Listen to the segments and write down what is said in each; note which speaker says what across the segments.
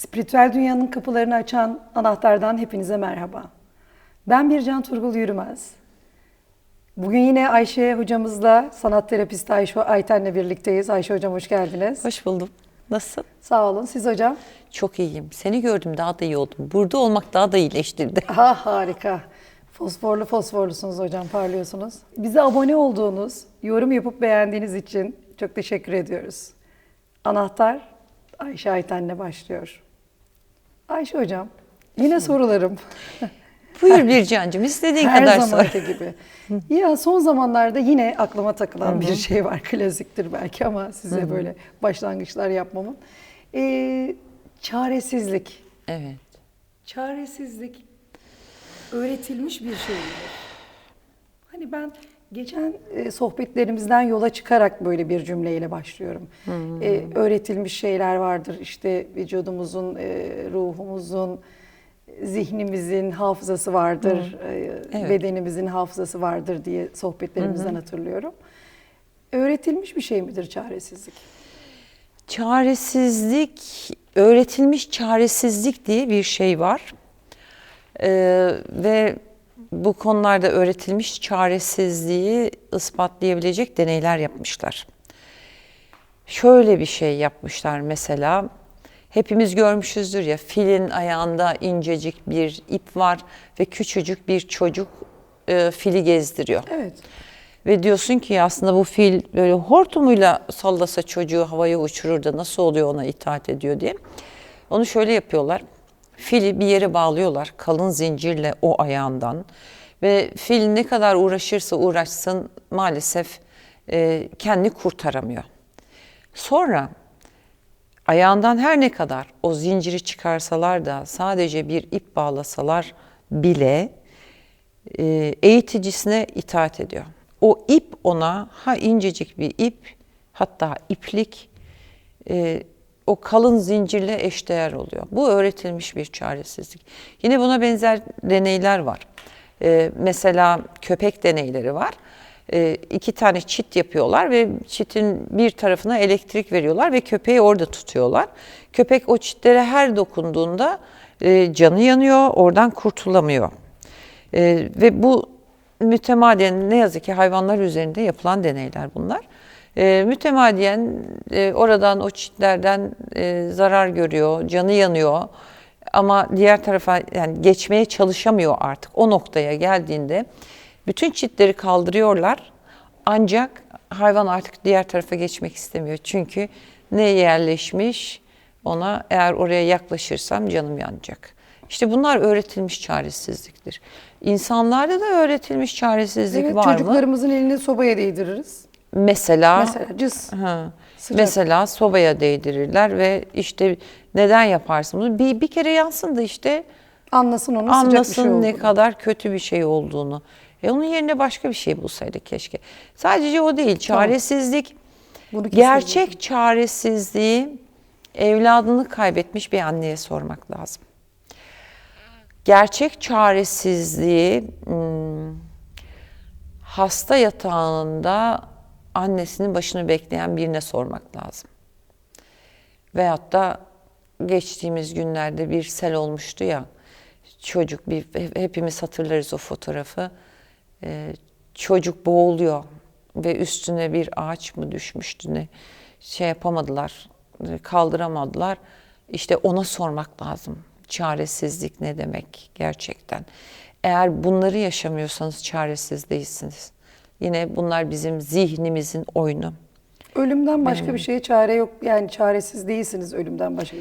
Speaker 1: Spiritüel dünyanın kapılarını açan anahtardan hepinize merhaba. Ben Bircan Turgul Yürümez. Bugün yine Ayşe hocamızla, sanat terapisti Ayşe Ayten'le birlikteyiz. Ayşe hocam hoş geldiniz.
Speaker 2: Hoş buldum. Nasılsın?
Speaker 1: Sağ olun. Siz hocam?
Speaker 2: Çok iyiyim. Seni gördüm daha da iyi oldum. Burada olmak daha da iyileştirdi.
Speaker 1: Ha harika. Fosforlu fosforlusunuz hocam, parlıyorsunuz. Bize abone olduğunuz, yorum yapıp beğendiğiniz için çok teşekkür ediyoruz. Anahtar Ayşe Ayten'le başlıyor. Ayşe hocam, yine sorularım.
Speaker 2: Buyur Bircan'cığım istediğin
Speaker 1: Her
Speaker 2: kadar sor.
Speaker 1: zamanki gibi. ya son zamanlarda yine aklıma takılan bir şey var. Klasiktir belki ama size böyle başlangıçlar yapmamın. Ee, çaresizlik.
Speaker 2: Evet.
Speaker 1: Çaresizlik öğretilmiş bir şey? Hani ben geçen e, sohbetlerimizden yola çıkarak böyle bir cümleyle başlıyorum. E, öğretilmiş şeyler vardır. İşte vücudumuzun, e, ruhumuzun, zihnimizin hafızası vardır, e,
Speaker 2: Evet.
Speaker 1: bedenimizin hafızası vardır diye sohbetlerimizden hatırlıyorum. Öğretilmiş bir şey midir çaresizlik?
Speaker 2: Çaresizlik, öğretilmiş çaresizlik diye bir şey var. Ee, ve bu konularda öğretilmiş çaresizliği ispatlayabilecek deneyler yapmışlar. Şöyle bir şey yapmışlar mesela. Hepimiz görmüşüzdür ya filin ayağında incecik bir ip var ve küçücük bir çocuk e, fili gezdiriyor.
Speaker 1: Evet.
Speaker 2: Ve diyorsun ki aslında bu fil böyle hortumuyla sallasa çocuğu havaya uçurur da nasıl oluyor ona itaat ediyor diye. Onu şöyle yapıyorlar. Fili bir yere bağlıyorlar kalın zincirle o ayağından. Ve fil ne kadar uğraşırsa uğraşsın maalesef e, kendini kurtaramıyor. Sonra ayağından her ne kadar o zinciri çıkarsalar da sadece bir ip bağlasalar bile e, eğiticisine itaat ediyor. O ip ona ha incecik bir ip hatta iplik e, o kalın zincirle eşdeğer oluyor. Bu öğretilmiş bir çaresizlik. Yine buna benzer deneyler var. E, mesela köpek deneyleri var. E, iki tane çit yapıyorlar ve çitin bir tarafına elektrik veriyorlar ve köpeği orada tutuyorlar. Köpek o çitlere her dokunduğunda e, canı yanıyor, oradan kurtulamıyor. Ee, ve bu mütemadiyen ne yazık ki hayvanlar üzerinde yapılan deneyler bunlar. Ee, mütemadiyen e, oradan o çitlerden e, zarar görüyor, canı yanıyor ama diğer tarafa yani geçmeye çalışamıyor artık. O noktaya geldiğinde bütün çitleri kaldırıyorlar ancak hayvan artık diğer tarafa geçmek istemiyor. Çünkü ne yerleşmiş ona eğer oraya yaklaşırsam canım yanacak. İşte bunlar öğretilmiş çaresizliktir. İnsanlarda da öğretilmiş çaresizlik
Speaker 1: Evet,
Speaker 2: var mı?
Speaker 1: çocuklarımızın elini sobaya değdiririz.
Speaker 2: Mesela,
Speaker 1: Mesela cız.
Speaker 2: Ha.
Speaker 1: Sıcak.
Speaker 2: Mesela sobaya değdirirler ve işte neden yaparsın bunu? Bir, bir kere yansın da işte
Speaker 1: Anlasın onun sıcak bir
Speaker 2: anlasın
Speaker 1: şey
Speaker 2: ne
Speaker 1: olduğunu.
Speaker 2: kadar kötü bir şey olduğunu. E onun yerine başka bir şey bulsaydık keşke. Sadece o değil, çaresizlik
Speaker 1: Bunu kesin
Speaker 2: gerçek çaresizliği evladını kaybetmiş bir anneye sormak lazım. Gerçek çaresizliği hmm, hasta yatağında annesinin başını bekleyen birine sormak lazım. Veyahut da geçtiğimiz günlerde bir sel olmuştu ya, çocuk bir hepimiz hatırlarız o fotoğrafı. Ee, çocuk boğuluyor ve üstüne bir ağaç mı düşmüştü ne şey yapamadılar, kaldıramadılar. İşte ona sormak lazım. Çaresizlik ne demek gerçekten? Eğer bunları yaşamıyorsanız çaresiz değilsiniz. Yine bunlar bizim zihnimizin oyunu.
Speaker 1: Ölümden başka bir şeye çare yok. Yani çaresiz değilsiniz ölümden başka.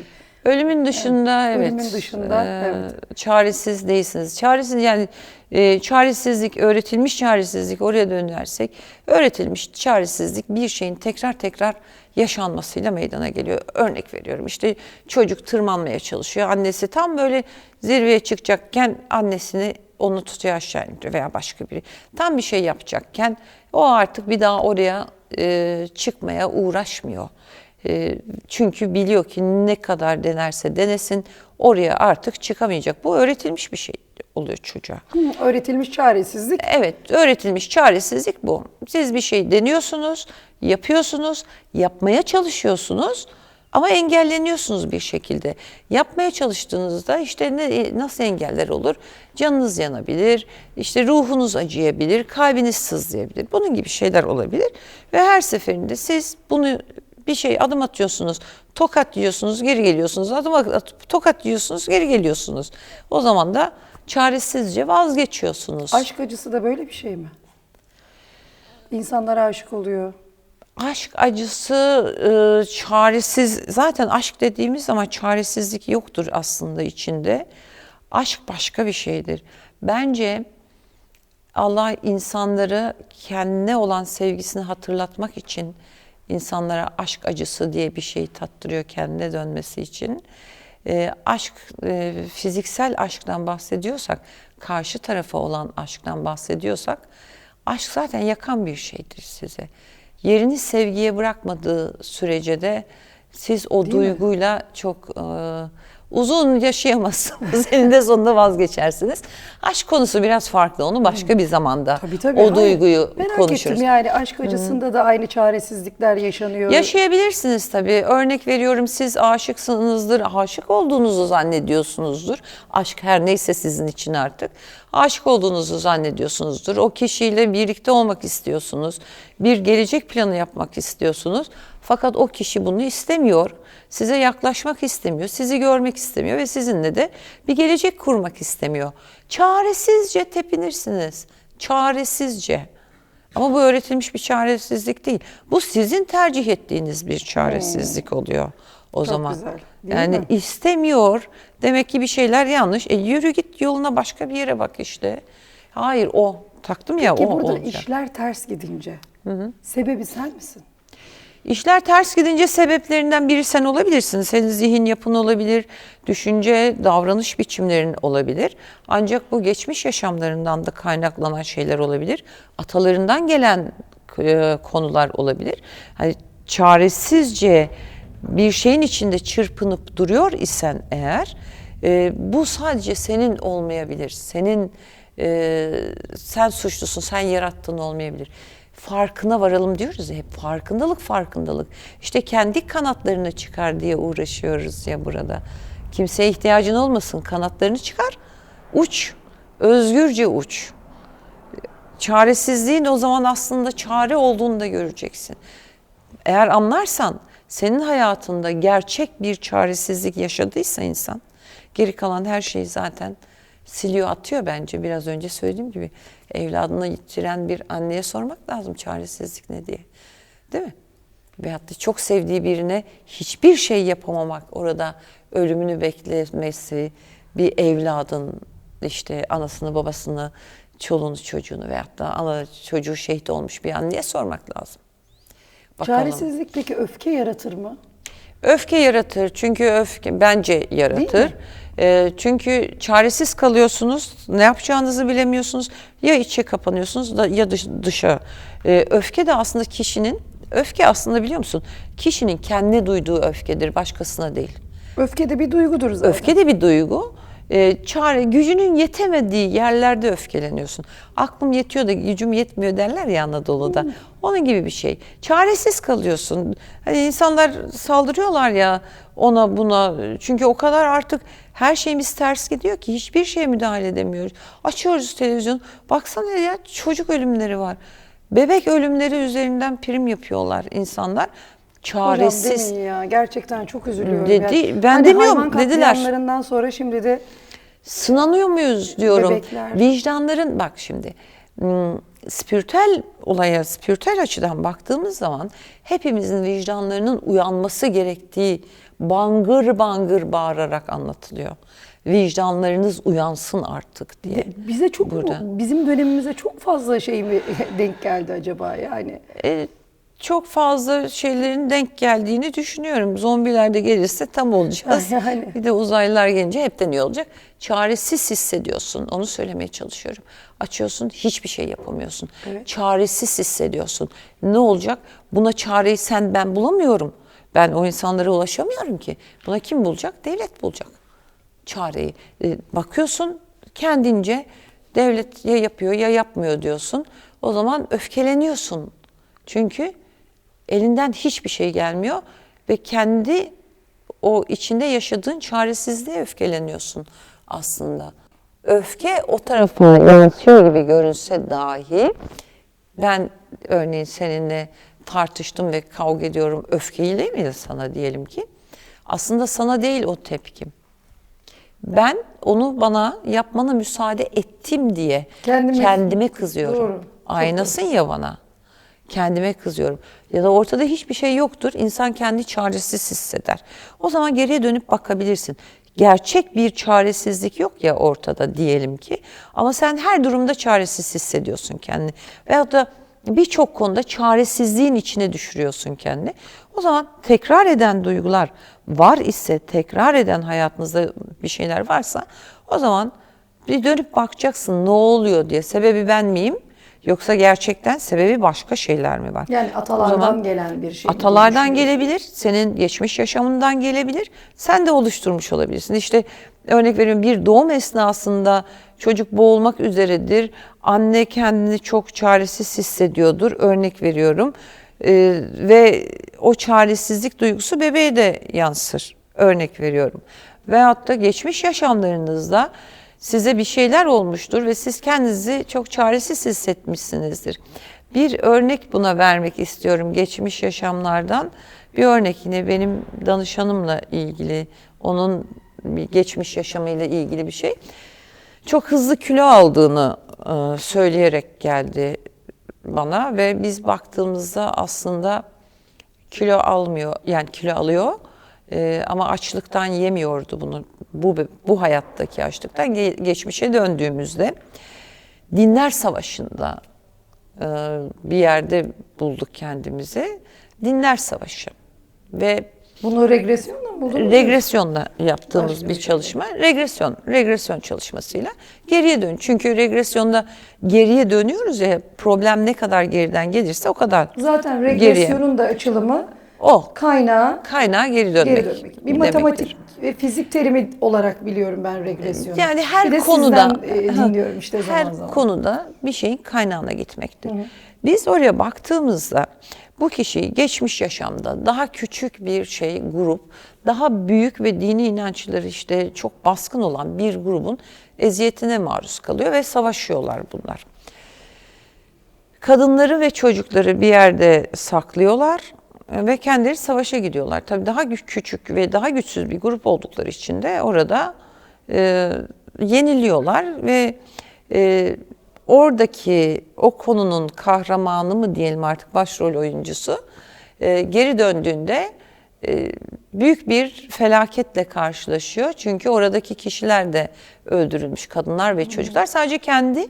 Speaker 2: Ölümün dışında evet.
Speaker 1: Ölümün dışında,
Speaker 2: e,
Speaker 1: evet.
Speaker 2: Çaresiz değilsiniz. Çaresiz yani e, çaresizlik, öğretilmiş çaresizlik oraya dönersek öğretilmiş çaresizlik bir şeyin tekrar tekrar yaşanmasıyla meydana geliyor. Örnek veriyorum işte çocuk tırmanmaya çalışıyor. Annesi tam böyle zirveye çıkacakken annesini onu tutuyor aşağı indiriyor veya başka biri. Tam bir şey yapacakken o artık bir daha oraya e, çıkmaya uğraşmıyor. E, çünkü biliyor ki ne kadar denerse denesin oraya artık çıkamayacak. Bu öğretilmiş bir şey oluyor çocuğa.
Speaker 1: Hı, öğretilmiş çaresizlik.
Speaker 2: Evet, öğretilmiş çaresizlik bu. Siz bir şey deniyorsunuz, yapıyorsunuz, yapmaya çalışıyorsunuz Ama engelleniyorsunuz bir şekilde. Yapmaya çalıştığınızda işte ne, nasıl engeller olur? Canınız yanabilir, işte ruhunuz acıyabilir, kalbiniz sızlayabilir. Bunun gibi şeyler olabilir. Ve her seferinde siz bunu bir şey adım atıyorsunuz, tokat yiyorsunuz, geri geliyorsunuz. Adım atıp tokat yiyorsunuz, geri geliyorsunuz. O zaman da çaresizce vazgeçiyorsunuz.
Speaker 1: Aşk acısı da böyle bir şey mi? İnsanlar aşık oluyor.
Speaker 2: Aşk acısı e, çaresiz zaten aşk dediğimiz zaman çaresizlik yoktur aslında içinde. Aşk başka bir şeydir. Bence Allah insanları kendine olan sevgisini hatırlatmak için insanlara aşk acısı diye bir şey tattırıyor kendine dönmesi için. E, aşk, e, fiziksel aşktan bahsediyorsak, karşı tarafa olan aşktan bahsediyorsak, aşk zaten yakan bir şeydir size. Yerini sevgiye bırakmadığı sürece de siz o
Speaker 1: Değil mi?
Speaker 2: duyguyla çok e, uzun yaşayamazsınız. Eninde sonunda vazgeçersiniz. Aşk konusu biraz farklı. Onu başka bir zamanda
Speaker 1: Tabii tabii.
Speaker 2: o
Speaker 1: Hayır,
Speaker 2: duyguyu
Speaker 1: Merak
Speaker 2: konuşuruz.
Speaker 1: ettim yani aşk acısında da aynı çaresizlikler yaşanıyor.
Speaker 2: Yaşayabilirsiniz tabii. Örnek veriyorum siz aşıksınızdır, aşık olduğunuzu zannediyorsunuzdur. Aşk her neyse sizin için artık. Aşık olduğunuzu zannediyorsunuzdur. O kişiyle birlikte olmak istiyorsunuz. Bir gelecek planı yapmak istiyorsunuz. Fakat o kişi bunu istemiyor. Size yaklaşmak istemiyor, sizi görmek istemiyor ve sizinle de bir gelecek kurmak istemiyor. Çaresizce tepinirsiniz. Çaresizce. Ama bu öğretilmiş bir çaresizlik değil. Bu sizin tercih ettiğiniz bir çaresizlik oluyor o
Speaker 1: Çok
Speaker 2: zaman.
Speaker 1: güzel,
Speaker 2: yani
Speaker 1: mi?
Speaker 2: istemiyor. Demek ki bir şeyler yanlış. E yürü git yoluna başka bir yere bak işte. Hayır o. Taktım ya
Speaker 1: Ki
Speaker 2: o
Speaker 1: burada
Speaker 2: olacak.
Speaker 1: işler ters gidince sebebi sen misin?
Speaker 2: İşler ters gidince sebeplerinden biri sen olabilirsin. Senin zihin yapın olabilir, düşünce, davranış biçimlerin olabilir. Ancak bu geçmiş yaşamlarından da kaynaklanan şeyler olabilir. Atalarından gelen e, konular olabilir. Hani çaresizce bir şeyin içinde çırpınıp duruyor isen eğer e, bu sadece senin olmayabilir. Senin e, sen suçlusun, sen yarattığın olmayabilir farkına varalım diyoruz ya hep farkındalık farkındalık. İşte kendi kanatlarını çıkar diye uğraşıyoruz ya burada. Kimseye ihtiyacın olmasın kanatlarını çıkar uç özgürce uç. Çaresizliğin o zaman aslında çare olduğunu da göreceksin. Eğer anlarsan senin hayatında gerçek bir çaresizlik yaşadıysa insan geri kalan her şeyi zaten siliyor atıyor bence biraz önce söylediğim gibi evladını yitiren bir anneye sormak lazım çaresizlik ne diye değil mi? Veyahut da çok sevdiği birine hiçbir şey yapamamak orada ölümünü beklemesi bir evladın işte anasını babasını çoluğunu çocuğunu veyahut da ana çocuğu şehit olmuş bir anneye sormak lazım. Bakalım.
Speaker 1: Çaresizlik peki öfke yaratır mı?
Speaker 2: Öfke yaratır çünkü öfke bence yaratır. Ee, çünkü çaresiz kalıyorsunuz, ne yapacağınızı bilemiyorsunuz. Ya içe kapanıyorsunuz da ya dış, dışa. Ee, öfke de aslında kişinin, öfke aslında biliyor musun? Kişinin kendine duyduğu öfkedir, başkasına değil.
Speaker 1: Öfke de bir duygudur zaten.
Speaker 2: Öfke de bir duygu. Ee, çare, gücünün yetemediği yerlerde öfkeleniyorsun. Aklım yetiyor da gücüm yetmiyor derler ya Anadolu'da. Onun gibi bir şey. Çaresiz kalıyorsun. Hani insanlar saldırıyorlar ya ona buna. Çünkü o kadar artık her şeyimiz ters gidiyor ki hiçbir şeye müdahale edemiyoruz. Açıyoruz televizyon. Baksana ya çocuk ölümleri var. Bebek ölümleri üzerinden prim yapıyorlar insanlar.
Speaker 1: Hocam
Speaker 2: Çaresiz.
Speaker 1: demeyin ya gerçekten çok üzülüyorum.
Speaker 2: Dedi-
Speaker 1: yani.
Speaker 2: ben
Speaker 1: hani
Speaker 2: demiyorum,
Speaker 1: hayvan
Speaker 2: dediler.
Speaker 1: katliamlarından sonra şimdi de
Speaker 2: Sınanıyor muyuz diyorum.
Speaker 1: Bebekler.
Speaker 2: Vicdanların bak şimdi hmm, spiritüel olaya spiritüel açıdan baktığımız zaman hepimizin vicdanlarının uyanması gerektiği bangır bangır bağırarak anlatılıyor. Vicdanlarınız uyansın artık diye.
Speaker 1: bize çok
Speaker 2: Burada.
Speaker 1: bizim dönemimize çok fazla şey mi denk geldi acaba yani?
Speaker 2: E, çok fazla şeylerin denk geldiğini düşünüyorum. Zombiler de gelirse tam olacağız.
Speaker 1: Yani.
Speaker 2: Bir de uzaylılar gelince hepten iyi olacak. Çaresiz hissediyorsun. Onu söylemeye çalışıyorum. Açıyorsun hiçbir şey yapamıyorsun.
Speaker 1: Evet.
Speaker 2: Çaresiz hissediyorsun. Ne olacak? Buna çareyi sen ben bulamıyorum. Ben o insanlara ulaşamıyorum ki. Buna kim bulacak? Devlet bulacak çareyi. E, bakıyorsun kendince devlet ya yapıyor ya yapmıyor diyorsun. O zaman öfkeleniyorsun. Çünkü elinden hiçbir şey gelmiyor ve kendi o içinde yaşadığın çaresizliğe öfkeleniyorsun aslında. Öfke o tarafına yansıyor gibi görünse dahi ben örneğin seninle tartıştım ve kavga ediyorum öfkeyle miydi sana diyelim ki? Aslında sana değil o tepkim. Ben onu bana yapmana müsaade ettim diye
Speaker 1: Kendime-
Speaker 2: kendime kızıyorum.
Speaker 1: Doğru.
Speaker 2: Aynasın ya bana. Kendime kızıyorum. Ya da ortada hiçbir şey yoktur. İnsan kendi çaresiz hisseder. O zaman geriye dönüp bakabilirsin. Gerçek bir çaresizlik yok ya ortada diyelim ki. Ama sen her durumda çaresiz hissediyorsun kendini. Veyahut da birçok konuda çaresizliğin içine düşürüyorsun kendini. O zaman tekrar eden duygular var ise, tekrar eden hayatınızda bir şeyler varsa o zaman bir dönüp bakacaksın ne oluyor diye. Sebebi ben miyim? Yoksa gerçekten sebebi başka şeyler mi var?
Speaker 1: Yani atalardan
Speaker 2: zaman
Speaker 1: gelen bir şey.
Speaker 2: Atalardan gelebilir, senin geçmiş yaşamından gelebilir. Sen de oluşturmuş olabilirsin. İşte örnek veriyorum bir doğum esnasında çocuk boğulmak üzeredir. Anne kendini çok çaresiz hissediyordur. Örnek veriyorum. Ee, ve o çaresizlik duygusu bebeğe de yansır. Örnek veriyorum. Veyahut da geçmiş yaşamlarınızda size bir şeyler olmuştur ve siz kendinizi çok çaresiz hissetmişsinizdir. Bir örnek buna vermek istiyorum geçmiş yaşamlardan. Bir örnek yine benim danışanımla ilgili, onun geçmiş yaşamıyla ilgili bir şey. Çok hızlı kilo aldığını e, söyleyerek geldi bana ve biz baktığımızda aslında kilo almıyor yani kilo alıyor e, ama açlıktan yemiyordu bunu bu bu hayattaki açlıktan Ge- geçmişe döndüğümüzde dinler savaşında e, bir yerde bulduk kendimizi dinler savaşı ve
Speaker 1: Bunu regresyonla mı buldunuz?
Speaker 2: regresyonla yaptığımız
Speaker 1: Başka
Speaker 2: bir
Speaker 1: şey.
Speaker 2: çalışma. Regresyon, regresyon çalışmasıyla geriye dön. Çünkü regresyonda geriye dönüyoruz ya problem ne kadar geriden gelirse o kadar
Speaker 1: Zaten
Speaker 2: geriye.
Speaker 1: regresyonun da açılımı
Speaker 2: O
Speaker 1: kaynağı
Speaker 2: kaynağa geri dönmek.
Speaker 1: geri dönmek. Bir
Speaker 2: demektir.
Speaker 1: matematik ve fizik terimi olarak biliyorum ben regresyonu.
Speaker 2: Yani her
Speaker 1: bir de
Speaker 2: konuda
Speaker 1: sizden, e, dinliyorum işte
Speaker 2: her
Speaker 1: zaman zaman.
Speaker 2: konuda bir şeyin kaynağına gitmektir. Biz oraya baktığımızda bu kişi geçmiş yaşamda daha küçük bir şey grup, daha büyük ve dini inançları işte çok baskın olan bir grubun eziyetine maruz kalıyor ve savaşıyorlar bunlar. Kadınları ve çocukları bir yerde saklıyorlar ve kendileri savaşa gidiyorlar. Tabii daha küçük ve daha güçsüz bir grup oldukları için de orada e, yeniliyorlar ve e, oradaki o konunun kahramanı mı diyelim artık başrol oyuncusu e, geri döndüğünde e, büyük bir felaketle karşılaşıyor. Çünkü oradaki kişiler de öldürülmüş kadınlar ve çocuklar. Sadece kendi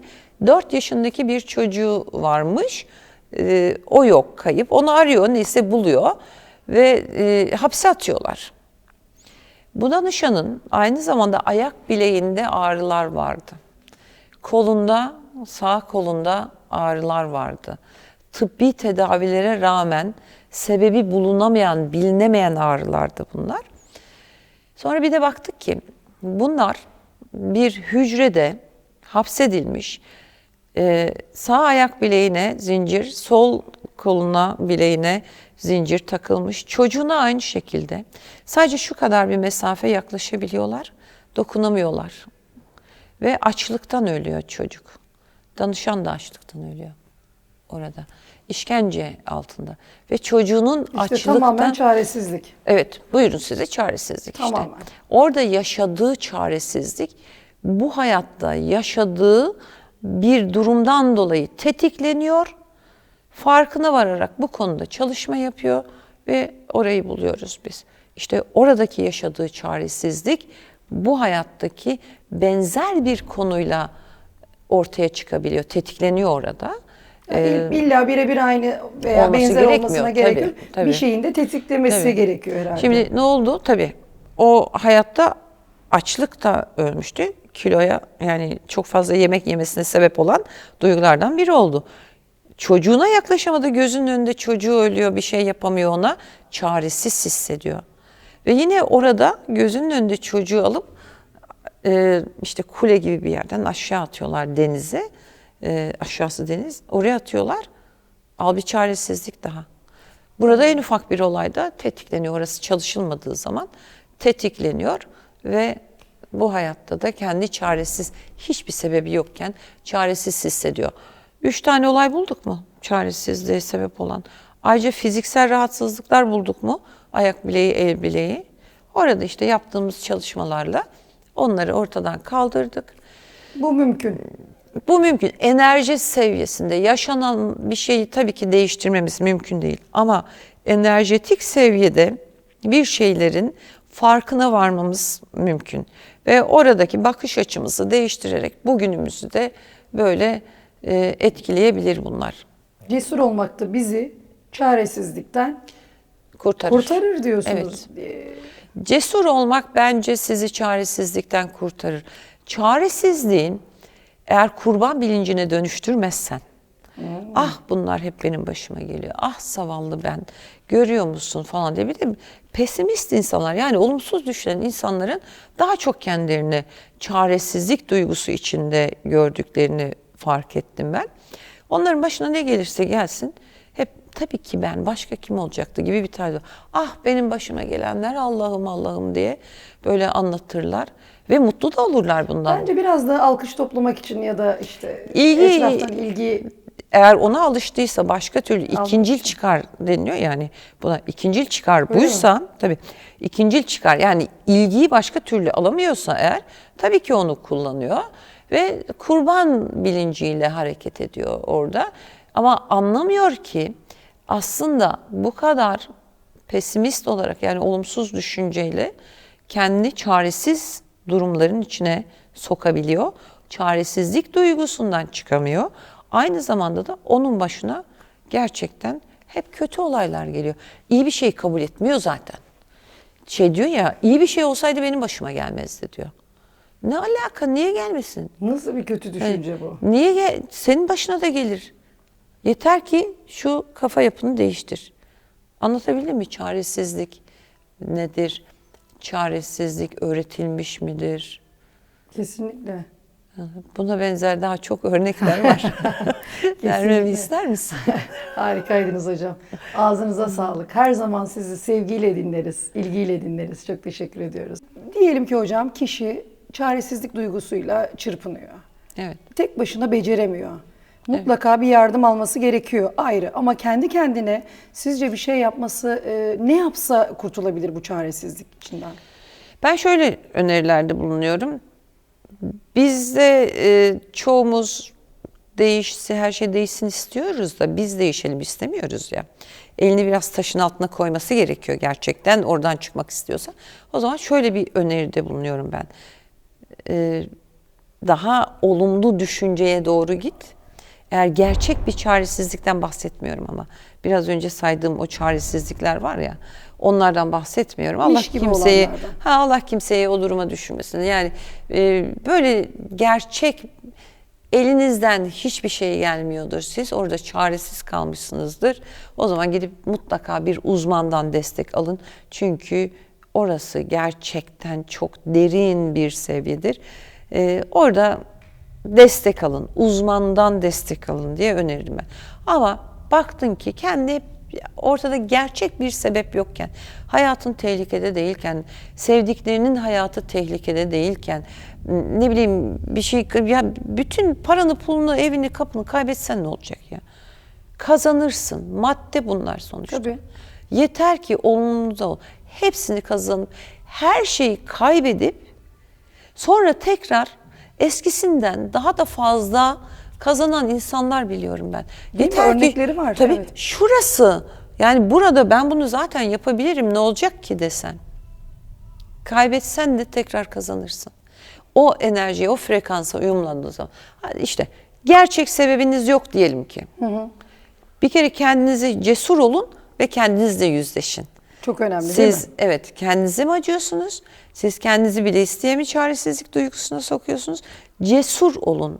Speaker 2: 4 yaşındaki bir çocuğu varmış. E, o yok kayıp. Onu arıyor neyse buluyor ve e, hapse atıyorlar. Bu danışanın aynı zamanda ayak bileğinde ağrılar vardı. Kolunda, sağ kolunda ağrılar vardı. Tıbbi tedavilere rağmen sebebi bulunamayan, bilinemeyen ağrılardı bunlar. Sonra bir de baktık ki bunlar bir hücrede hapsedilmiş. Ee, sağ ayak bileğine zincir, sol koluna bileğine zincir takılmış. Çocuğuna aynı şekilde. Sadece şu kadar bir mesafe yaklaşabiliyorlar, dokunamıyorlar. Ve açlıktan ölüyor çocuk. Danışan da açlıktan ölüyor orada. İşkence altında. Ve çocuğun
Speaker 1: İşte
Speaker 2: açlıktan...
Speaker 1: tamamen çaresizlik.
Speaker 2: Evet, buyurun size çaresizlik işte.
Speaker 1: Tamamen.
Speaker 2: Orada yaşadığı çaresizlik bu hayatta yaşadığı bir durumdan dolayı tetikleniyor. Farkına vararak bu konuda çalışma yapıyor ve orayı buluyoruz biz. İşte oradaki yaşadığı çaresizlik bu hayattaki benzer bir konuyla ortaya çıkabiliyor, tetikleniyor orada.
Speaker 1: Yani illa birebir aynı veya
Speaker 2: olması
Speaker 1: benzer olmasına gerek yok. Bir şeyin de tetiklemesi
Speaker 2: Tabii.
Speaker 1: gerekiyor herhalde.
Speaker 2: Şimdi ne oldu? Tabii o hayatta açlık da ölmüştü. Kiloya yani çok fazla yemek yemesine sebep olan duygulardan biri oldu. Çocuğuna yaklaşamadı. Gözünün önünde çocuğu ölüyor. Bir şey yapamıyor ona. Çaresiz hissediyor. Ve yine orada gözünün önünde çocuğu alıp e, işte kule gibi bir yerden aşağı atıyorlar denize. E, aşağısı deniz. Oraya atıyorlar. Al bir çaresizlik daha. Burada en ufak bir olayda tetikleniyor. Orası çalışılmadığı zaman tetikleniyor ve bu hayatta da kendi çaresiz hiçbir sebebi yokken çaresiz hissediyor. Üç tane olay bulduk mu çaresizliğe sebep olan? Ayrıca fiziksel rahatsızlıklar bulduk mu? Ayak bileği, el bileği. Orada işte yaptığımız çalışmalarla onları ortadan kaldırdık.
Speaker 1: Bu mümkün.
Speaker 2: Bu mümkün. Enerji seviyesinde yaşanan bir şeyi tabii ki değiştirmemiz mümkün değil. Ama enerjetik seviyede bir şeylerin farkına varmamız mümkün. Ve oradaki bakış açımızı değiştirerek bugünümüzü de böyle e, etkileyebilir bunlar.
Speaker 1: Cesur olmak da bizi çaresizlikten
Speaker 2: Kurtarır.
Speaker 1: kurtarır diyorsunuz. Ee,
Speaker 2: Cesur olmak bence sizi çaresizlikten kurtarır. Çaresizliğin eğer kurban bilincine dönüştürmezsen, ah bunlar hep benim başıma geliyor, ah zavallı ben, görüyor musun falan diye bir de pesimist insanlar yani olumsuz düşünen insanların daha çok kendilerini çaresizlik duygusu içinde gördüklerini fark ettim ben. Onların başına ne gelirse gelsin hep tabii ki ben başka kim olacaktı gibi bir tarzı. Ah benim başıma gelenler Allah'ım Allah'ım diye böyle anlatırlar ve mutlu da olurlar bundan.
Speaker 1: Bence biraz da alkış toplamak için ya da işte
Speaker 2: İlgi-
Speaker 1: etraftan ilgi
Speaker 2: Eğer ona alıştıysa başka türlü ikincil çıkar deniliyor yani buna ikincil çıkar buysa tabii ikincil çıkar yani ilgiyi başka türlü alamıyorsa eğer tabii ki onu kullanıyor ve kurban bilinciyle hareket ediyor orada ama anlamıyor ki aslında bu kadar pesimist olarak yani olumsuz düşünceyle kendi çaresiz durumların içine sokabiliyor. Çaresizlik duygusundan çıkamıyor. Aynı zamanda da onun başına gerçekten hep kötü olaylar geliyor. İyi bir şey kabul etmiyor zaten. Şey diyor ya iyi bir şey olsaydı benim başıma gelmezdi diyor. Ne alaka niye gelmesin?
Speaker 1: nasıl bir kötü düşünce bu?
Speaker 2: Niye gel senin başına da gelir. Yeter ki şu kafa yapını değiştir. Anlatabildim mi? Çaresizlik nedir? Çaresizlik öğretilmiş midir?
Speaker 1: Kesinlikle.
Speaker 2: Buna benzer daha çok örnekler var. Vermemi ister misin?
Speaker 1: Harikaydınız hocam. Ağzınıza sağlık. Her zaman sizi sevgiyle dinleriz, ilgiyle dinleriz. Çok teşekkür ediyoruz. Diyelim ki hocam kişi çaresizlik duygusuyla çırpınıyor.
Speaker 2: Evet.
Speaker 1: Tek başına beceremiyor. Mutlaka bir yardım alması gerekiyor ayrı ama kendi kendine sizce bir şey yapması e, ne yapsa kurtulabilir bu çaresizlik içinden?
Speaker 2: Ben şöyle önerilerde bulunuyorum. Bizde e, çoğumuz değişse her şey değişsin istiyoruz da biz değişelim istemiyoruz ya. Elini biraz taşın altına koyması gerekiyor gerçekten oradan çıkmak istiyorsa. O zaman şöyle bir öneride bulunuyorum ben. E, daha olumlu düşünceye doğru git. Eğer gerçek bir çaresizlikten bahsetmiyorum ama biraz önce saydığım o çaresizlikler var ya onlardan bahsetmiyorum. Allah
Speaker 1: gibi
Speaker 2: kimseyi
Speaker 1: olanlardan.
Speaker 2: ha Allah kimseye o duruma düşürmesin. Yani e, böyle gerçek elinizden hiçbir şey gelmiyordur. Siz orada çaresiz kalmışsınızdır. O zaman gidip mutlaka bir uzmandan destek alın. Çünkü orası gerçekten çok derin bir seviyedir. E, orada destek alın, uzmandan destek alın diye öneririm ben. Ama baktın ki kendi ortada gerçek bir sebep yokken, hayatın tehlikede değilken, sevdiklerinin hayatı tehlikede değilken, ne bileyim bir şey ya bütün paranı, pulunu, evini, kapını kaybetsen ne olacak ya? Kazanırsın. Madde bunlar sonuçta.
Speaker 1: Tabii.
Speaker 2: Yeter ki olumlu da ol. Hepsini kazanıp her şeyi kaybedip Sonra tekrar eskisinden daha da fazla kazanan insanlar biliyorum ben.
Speaker 1: Değil mi? Örnekleri var,
Speaker 2: Tabii
Speaker 1: evet.
Speaker 2: şurası yani burada ben bunu zaten yapabilirim ne olacak ki desen. Kaybetsen de tekrar kazanırsın. O enerjiye, o frekansa uyumlandığı zaman. Hadi işte gerçek sebebiniz yok diyelim ki. Bir kere kendinizi cesur olun ve kendinizle yüzleşin.
Speaker 1: Çok önemli değil
Speaker 2: Siz
Speaker 1: mi?
Speaker 2: evet kendinize mi acıyorsunuz? Siz kendinizi bile isteye mi çaresizlik duygusuna sokuyorsunuz? Cesur olun.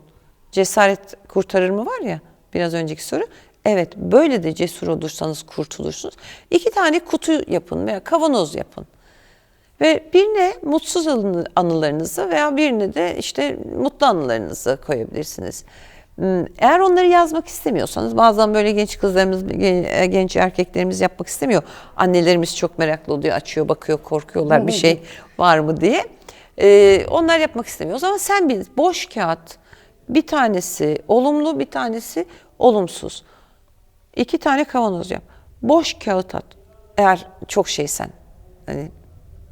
Speaker 2: Cesaret kurtarır mı var ya biraz önceki soru. Evet böyle de cesur olursanız kurtulursunuz. İki tane kutu yapın veya kavanoz yapın. Ve birine mutsuz anı- anılarınızı veya birine de işte mutlu anılarınızı koyabilirsiniz. Hmm, Eğer onları yazmak istemiyorsanız bazen böyle genç kızlarımız, e, genç erkeklerimiz yapmak istemiyor. Annelerimiz çok meraklı oluyor, açıyor, bakıyor, korkuyorlar bir şey var mı diye. Ee, onlar yapmak istemiyoruz ama sen bil, boş kağıt bir tanesi olumlu bir tanesi olumsuz. İki tane kavanoz yap. Boş kağıt at. Eğer çok şeysen. Hani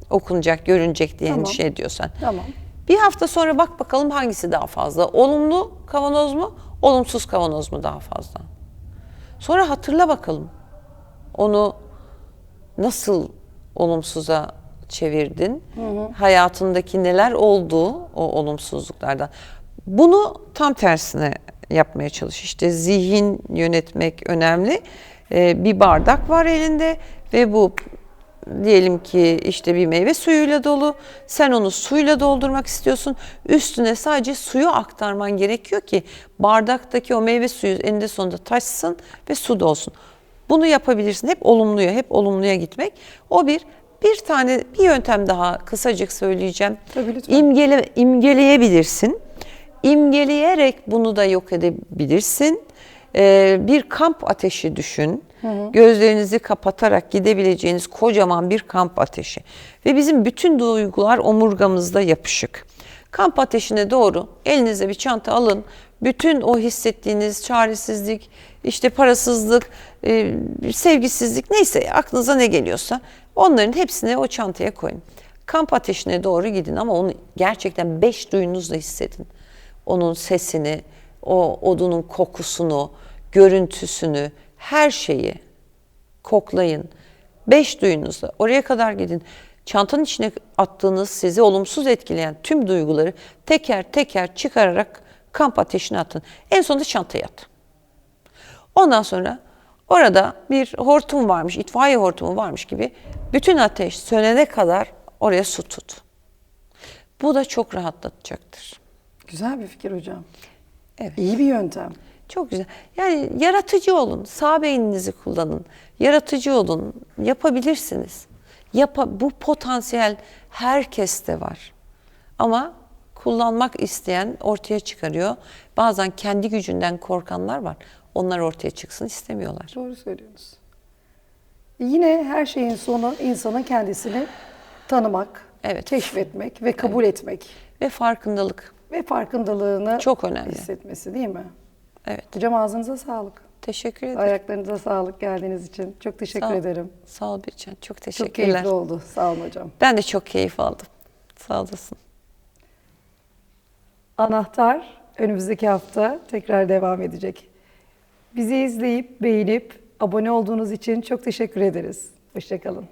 Speaker 2: okunacak, görünecek diye
Speaker 1: Tamam.
Speaker 2: endişe ediyorsan.
Speaker 1: Tamam.
Speaker 2: Bir hafta sonra bak bakalım hangisi daha fazla. Olumlu kavanoz mu, olumsuz kavanoz mu daha fazla? Sonra hatırla bakalım. Onu nasıl olumsuza çevirdin? Hayatındaki neler oldu o olumsuzluklardan? Bunu tam tersine yapmaya çalış. İşte zihin yönetmek önemli. Ee, bir bardak var elinde ve bu diyelim ki işte bir meyve suyuyla dolu. Sen onu suyla doldurmak istiyorsun. Üstüne sadece suyu aktarman gerekiyor ki bardaktaki o meyve suyu eninde sonunda taşsın ve su dolsun. Bunu yapabilirsin. Hep olumluya, hep olumluya gitmek. O bir. Bir tane bir yöntem daha kısacık söyleyeceğim.
Speaker 1: Tabii, lütfen.
Speaker 2: İmgele, imgeleyebilirsin. İmgeleyerek bunu da yok edebilirsin. Ee, bir kamp ateşi düşün. Gözlerinizi kapatarak gidebileceğiniz kocaman bir kamp ateşi. Ve bizim bütün duygular omurgamızda yapışık. Kamp ateşine doğru elinize bir çanta alın. Bütün o hissettiğiniz çaresizlik, işte parasızlık, e, sevgisizlik neyse aklınıza ne geliyorsa onların hepsini o çantaya koyun. Kamp ateşine doğru gidin ama onu gerçekten beş duyunuzla hissedin. Onun sesini, o odunun kokusunu, görüntüsünü, her şeyi koklayın. Beş duyunuzla oraya kadar gidin. Çantanın içine attığınız sizi olumsuz etkileyen tüm duyguları teker teker çıkararak kamp ateşine atın. En sonunda çantaya atın. Ondan sonra orada bir hortum varmış, itfaiye hortumu varmış gibi bütün ateş sönene kadar oraya su tut. Bu da çok rahatlatacaktır.
Speaker 1: Güzel bir fikir hocam.
Speaker 2: Evet.
Speaker 1: İyi bir yöntem.
Speaker 2: Çok güzel. Yani yaratıcı olun, sağ beyninizi kullanın, yaratıcı olun, yapabilirsiniz. Yapa, bu potansiyel herkeste var. Ama kullanmak isteyen ortaya çıkarıyor. Bazen kendi gücünden korkanlar var. Onlar ortaya çıksın istemiyorlar.
Speaker 1: Doğru söylüyorsunuz. Yine her şeyin sonu insanın kendisini tanımak,
Speaker 2: Evet.
Speaker 1: keşfetmek ve kabul etmek
Speaker 2: Ve farkındalık.
Speaker 1: Ve farkındalığını
Speaker 2: Çok önemli.
Speaker 1: hissetmesi değil mi?
Speaker 2: Evet.
Speaker 1: Hocam ağzınıza sağlık.
Speaker 2: Teşekkür ederim.
Speaker 1: Ayaklarınıza sağlık geldiğiniz için. Çok teşekkür
Speaker 2: Sağ
Speaker 1: ederim.
Speaker 2: Sağ ol Bircan. Çok
Speaker 1: Çok
Speaker 2: teşekkürler.
Speaker 1: keyifli oldu. Sağ olun hocam.
Speaker 2: Ben de çok keyif aldım. Sağ olasın.
Speaker 1: Anahtar önümüzdeki hafta tekrar devam edecek. Bizi izleyip, beğenip, abone olduğunuz için çok teşekkür ederiz. Hoşçakalın.